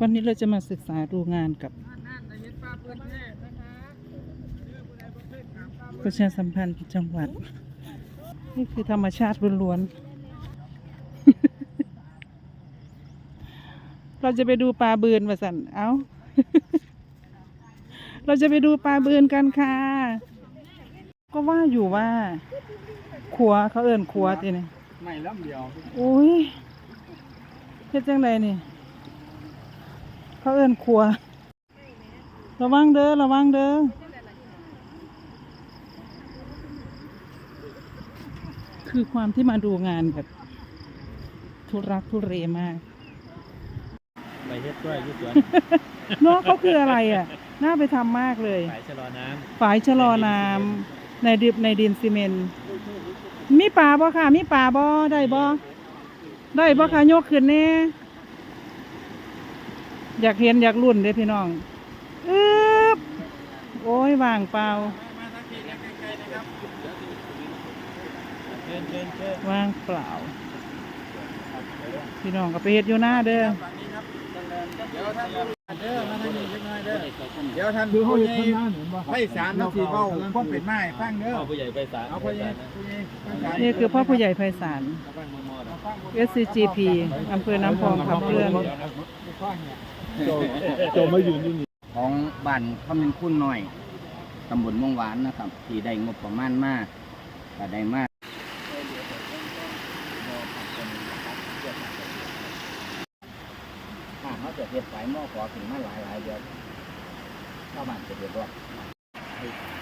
วันนี้เราจะมาศึกษาดูงานกับประชาสัมพันธ์จังหวัด นี่คือธรรมชาติล้วนๆ เราจะไปดูปลาบืนมาสันเอาเราจะไปดูปลาบืนกันค่ะ ก็ว่าอยู่ว่าขัวเขาเอิ้นขัวตีนี่ไม่ลำเดียวโอ้ยเฮ็ดจังไดนี่ เขาเอิ้นขัว ระวังเด้อระวังเด้อคือความที่มาดูงานแบบ ทุรักทุเรมากไปเฮ็ดด้วยอยุ่สวนเนาะเขาคืออะไรอะ น่าไปทำมากเลย สายชะลอน้ฝายชะลอน้ำในดิบในดินซีเมนต์มีปลาบ่ค่ะ มีปลาบ่ได้บ่ได้บ่ค่ะยกขึ้นแน่ อยากเห็นอยากรุ่นเด้พี่น้องอึ๊บโอ้ยว่างเปล่าำมาทักทีกันใกล้ๆนะครับเชิญเชิญเชิญว่างเปล่า พี่น้องก็ไปเฮ็ดอยู่หน้าเด้อฝั่งนี้ครับเดี๋ยวท่านเด้อมาทางนี้เล็กน้อยเด้อเดี๋ยวท่านคือเขาผู้อยู่ใหญ่ข้างหน้าเห็นป่ะให้สารทั้งสี่เบ้าพ้องเป็นไม้ฟังเด้อพ่อผู้ใหญ่ไปศาลเอาผู้ใหญ่ผู้ใหญ่ฟังสารนี่คือพ่อผู้ใหญ่ไพศาล บ้านมอมอดฟังผู้ใหญ่ SCGP อำเภอน้ำพองขับเคลื่อนโจโจมายืนอยู่นี่ของบ้านคำนึงคุ้นหน่อยตำบลม่วงหวานนะครับ ที่ได้งบประมาณมากก็ได้มากถ้าเขาจะเฮ็ดสายหม้อขอถึงมาหลายหลายเดือนชาวบ้านจะเดือดร้อน